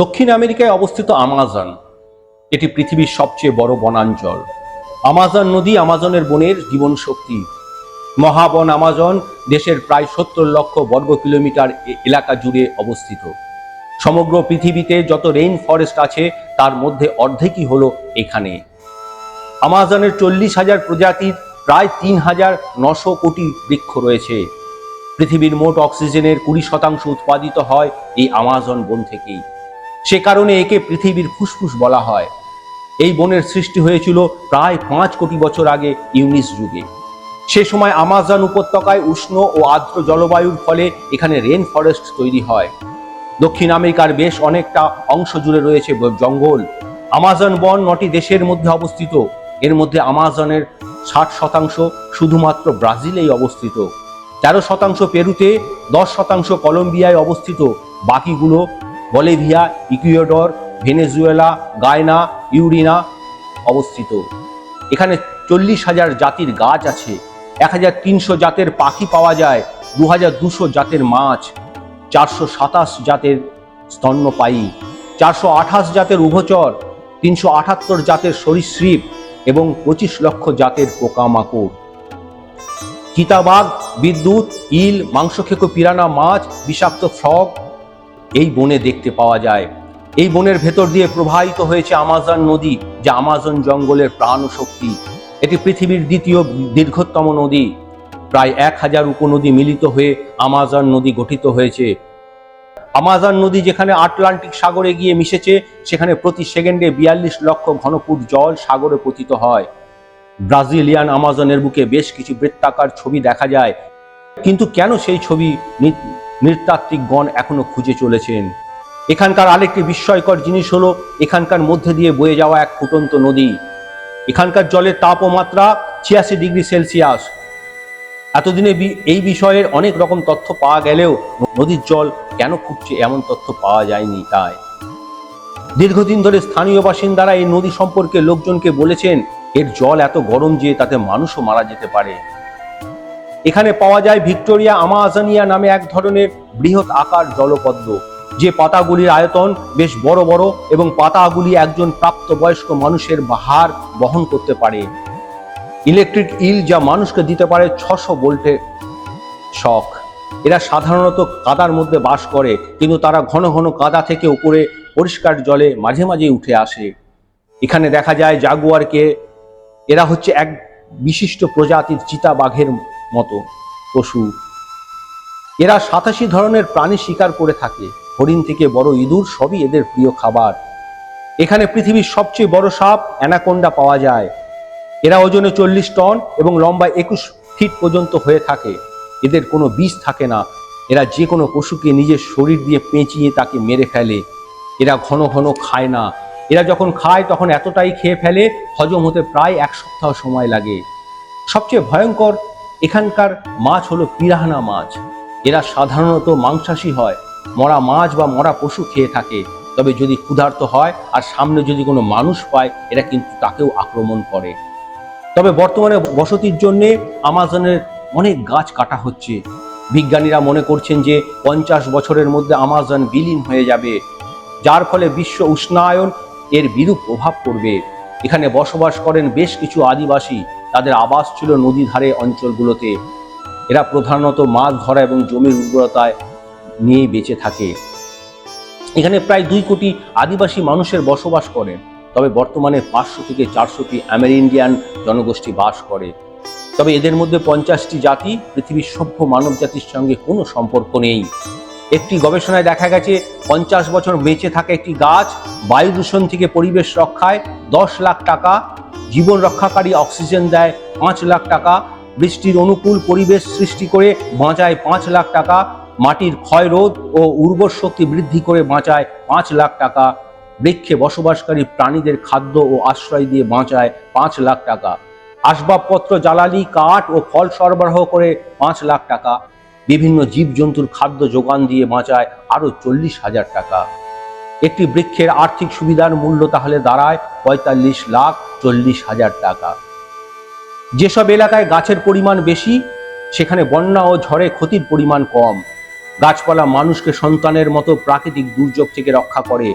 দক্ষিণ আমেরিকায় অবস্থিত আমাজন, এটি পৃথিবীর সবচেয়ে বড় বনাঞ্চল। আমাজন নদী আমাজনের বনের জীবন শক্তি মহাবন আমাজন দেশের প্রায় সত্তর লক্ষ বর্গ কিলোমিটার এলাকা জুড়ে অবস্থিত। সমগ্র পৃথিবীতে যত রেইন ফরেস্ট আছে, তার মধ্যে অর্ধেকই হলো এখানে। আমাজনের চল্লিশ হাজার প্রজাতির প্রায় তিন হাজার নশো কোটি বৃক্ষ রয়েছে। পৃথিবীর মোট অক্সিজেনের কুড়ি শতাংশ উৎপাদিত হয় এই আমাজন বন থেকেই। সে কারণে একে পৃথিবীর ফুসফুস বলা হয়। এই বনের সৃষ্টি হয়েছিল প্রায় পাঁচ কোটি বছর আগে ইউনিস যুগে। সে সময় আমাজন উপত্যকায় উষ্ণ ও আর্দ্র জলবায়ুর ফলে এখানে রেন ফরেস্ট তৈরি হয়। দক্ষিণ আমেরিকার বেশ অনেকটা অংশ জুড়ে রয়েছে জঙ্গল। আমাজন বন নটি দেশের মধ্যে অবস্থিত। এর মধ্যে আমাজনের ষাট শতাংশ শুধুমাত্র ব্রাজিলেই অবস্থিত। তেরো শতাংশ পেরুতে, দশ শতাংশ কলম্বিয়ায় অবস্থিত। বাকিগুলো বলেভিয়া, ইকুয়েডর, ভেনেজুয়েলা, গায়না, ইউরিনা অবস্থিত। এখানে চল্লিশ হাজার জাতির গাছ আছে, এক হাজার তিনশো জাতের পাখি পাওয়া যায়, দু হাজার দুশো জাতের মাছ, চারশো সাতাশ জাতের স্তন্যপায়ী, চারশো আঠাশ জাতের উভচর, তিনশো আটাত্তর জাতের সরীসৃপ এবং পঁচিশ লক্ষ জাতের পোকামাকড়। চিতাবাঘ, বিদ্যুৎ, ইল, মাংসখেকো, পিরানা মাছ, বিষাক্ত ফ্রগ এই বনে দেখতে পাওয়া যায়। এই বনের ভেতর দিয়ে প্রবাহিত হয়েছে আমাজন নদী, যা আমাজন জঙ্গলের প্রাণ শক্তি এটি পৃথিবীর দ্বিতীয় দীর্ঘতম নদী। প্রায় এক হাজার উপনদী মিলিত হয়ে আমাজন নদী গঠিত হয়েছে। আমাজন নদী যেখানে আটলান্টিক সাগরে গিয়ে মিশেছে, সেখানে প্রতি সেকেন্ডে বিয়াল্লিশ লক্ষ ঘনফুট জল সাগরে পতিত হয়। ব্রাজিলিয়ান আমাজনের বুকে বেশ কিছু বৃত্তাকার ছবি দেখা যায়। কিন্তু কেন সেই ছবি নৃতাত্ত্বিকগণ এখনও খুঁজে চলেছেন। এখানকার আরেকটি বিস্ময়কর জিনিস হলো, এখানকার মধ্যে দিয়ে বয়ে যাওয়া এক ফুটন্ত নদী। এখানকার জলের তাপমাত্রা ছিয়াশি ডিগ্রি সেলসিয়াস। এতদিনে এই বিষয়ের অনেক রকম তথ্য পাওয়া গেলেও নদীর জল কেন ফুটছে এমন তথ্য পাওয়া যায়নি তাই। দীর্ঘদিন ধরে স্থানীয় বাসিন্দারা এই নদী সম্পর্কে লোকজনকে বলেছেন, এর জল এত গরম যে তাতে মানুষও মারা যেতে পারে। এখানে পাওয়া যায় ভিক্টোরিয়া আমাজানিয়া নামে এক ধরনের বৃহৎ আকার জলপদ্ম। যে পাতাগুলির আয়তন বেশ বড় বড় এবং পাতাগুলি একজন প্রাপ্তবয়স্ক মানুষের ভার বহন করতে পারে। ইলেকট্রিক ইল যা মানুষকে দিতে পারে ছশো ভোল্টের শখ এরা সাধারণত কাদার মধ্যে বাস করে, কিন্তু তারা ঘন ঘন কাদা থেকে উপরে পরিষ্কার জলে মাঝে মাঝে উঠে আসে। এখানে দেখা যায় জাগুয়ারকে, এরা হচ্ছে এক বিশিষ্ট প্রজাতির চিতা বাঘের মতো পশু। এরা সাতাশি ধরনের প্রাণী শিকার করে থাকে। হরিণ থেকে বড় ইঁদুর সবই এদের প্রিয় খাবার। এখানে পৃথিবীর সবচেয়ে বড় সাপ অ্যানাকোন্ডা পাওয়া যায়। এরা ওজনে চল্লিশ টন এবং লম্বায় একুশ ফিট পর্যন্ত হয়ে থাকে। এদের কোনো বিষ থাকে না। এরা যে কোনো পশুকে নিজের শরীর দিয়ে পেঁচিয়ে তাকে মেরে ফেলে। এরা ঘন ঘন খায় না। এরা যখন খায় তখন এতটাই খেয়ে ফেলে হজম হতে প্রায় এক সপ্তাহ সময় লাগে। সবচেয়ে ভয়ঙ্কর এখানকার মাছ হলো পিরাহানা মাছ। এরা সাধারণত মাংসাশী হয়। মরা মাছ বা মরা পশু খেয়ে থাকে। তবে যদি ক্ষুধার্ত হয় আর সামনে যদি কোনো মানুষ পায়, এরা কিন্তু তাকেও আক্রমণ করে। তবে বর্তমানে বসতির জন্যে আমাজনের অনেক গাছ কাটা হচ্ছে। বিজ্ঞানীরা মনে করছেন যে পঞ্চাশ বছরের মধ্যে আমাজন বিলীন হয়ে যাবে। যার ফলে বিশ্ব উষ্ণায়ন এর বিরূপ প্রভাব পড়বে। এখানে বসবাস করেন বেশ কিছু আদিবাসী। তাদের আবাস ছিল নদী ধারে অঞ্চলগুলোতে। এরা প্রধানত মাছ ধরা এবং জমির উর্বরতায় নিয়ে বেঁচে থাকে। এখানে প্রায় দুই কোটি আদিবাসী মানুষের বসবাস করেন তবে বর্তমানে পাঁচশো থেকে চারশোটি আমেরিন্ডিয়ান জনগোষ্ঠী বাস করে। তবে এদের মধ্যে পঞ্চাশটি জাতি, পৃথিবীর সভ্য মানব জাতির সঙ্গে কোনো সম্পর্ক নেই। একটি গবেষণায় দেখা গেছে, পঞ্চাশ বছর বেঁচে থাকা একটি গাছ বায়ু দূষণ থেকে পরিবেশ রক্ষায় দশ লাখ টাকা জীবন রক্ষাকারী অক্সিজেন দেয় পাঁচ লাখ টাকা। বৃষ্টির অনুকূল পরিবেশ সৃষ্টি করে বাঁচায় পাঁচ লাখ টাকা। মাটির ক্ষয় রোধ ও উর্বর শক্তি বৃদ্ধি করে বাঁচায় পাঁচ লাখ টাকা। বৃক্ষে বসবাসকারী প্রাণীদের খাদ্য ও আশ্রয় দিয়ে বাঁচায় পাঁচ লাখ টাকা। আসবাবপত্র, জ্বালানি, কাঠ ও ফল সরবরাহ করে পাঁচ লাখ টাকা। বিভিন্ন জীবজন্তুর খাদ্য যোগান দিয়ে বাঁচায় আরও চল্লিশ হাজার টাকা। একটি বৃক্ষের আর্থিক সুবিধার মূল্য তাহলে দাঁড়ায় পঁয়তাল্লিশ লাখ। চল্লিশ হাজার টাকা। যেসব এলাকায় গাছের পরিমাণ বেশি, সেখানে বন্যা ও ঝড়ে ক্ষতির পরিমাণ কম। গাছপালা মানুষকে সন্তানের মতো প্রাকৃতিক দুর্যোগ থেকে রক্ষা করে